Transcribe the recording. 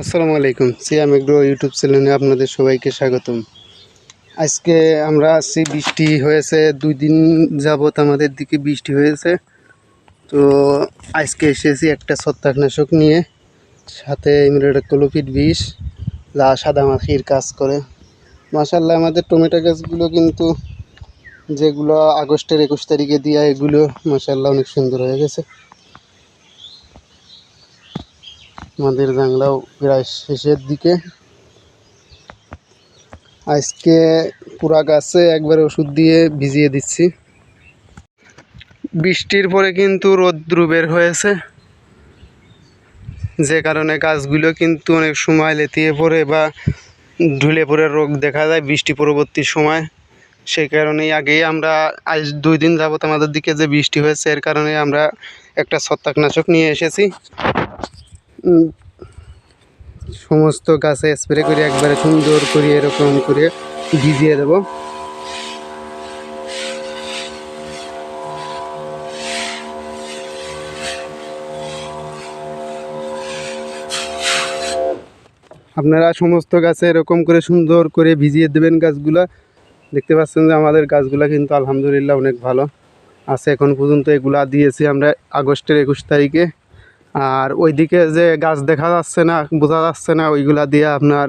আসসালামু আলাইকুম। সিয়াম agro YouTube চ্যানেলে আপনাদের সবাইকে স্বাগতম। আজকে আমরা আসছি বৃষ্টি হয়েছে, দুই দিন যাবত আমাদের দিকে বৃষ্টি হয়েছে। তো আজকে এসেছি একটা ছত্রাকনাশক নিয়ে, সাথে ইমিউনোডাক্লোপিড বিষ, যা সাদা মাখির কাজ করে। মাসাল্লাহ আমাদের টমেটো গাছগুলো কিন্তু যেগুলো আগস্টের একুশ তারিখে দেওয়া এগুলো মাসাল্লাহ অনেক সুন্দর হয়ে গেছে। আমাদের জাংলাও প্রায় শেষের দিকে। আজকে পুরা গাছে একবার ওষুধ দিয়ে ভিজিয়ে দিচ্ছি। বৃষ্টির পরে কিন্তু রোদ্রু বের হয়েছে। যে কারণে গাছগুলো কিন্তু অনেক সময় লেতিয়ে পড়ে বা ঢুলে পড়ে রোগ দেখা যায় বৃষ্টি পরবর্তী সময়। সেই কারণেই আগেই আমরা আজ দুই দিন যাবত আমাদের দিকে যে বৃষ্টি হয়েছে, এর কারণে আমরা একটা ছত্রাকনাশক নিয়ে এসেছি। সমস্ত গাছে স্প্রে করে একবারে সুন্দর করে এরকম করে ভিজিয়ে দেব। আপনারা সমস্ত গাছে এরকম করে সুন্দর করে ভিজিয়ে দেবেন গাছগুলা। দেখতে পাচ্ছেন যে আমাদের গাছগুলা কিন্তু আলহামদুলিল্লাহ অনেক ভালো। আছে এখন পর্যন্ত এগুলা দিয়েছি আমরা আগস্টের একুশ তারিখে। আর ওইদিকে যে গাছ দেখা যাচ্ছে না বোঝা যাচ্ছে না ওইগুলা দিয়ে আপনার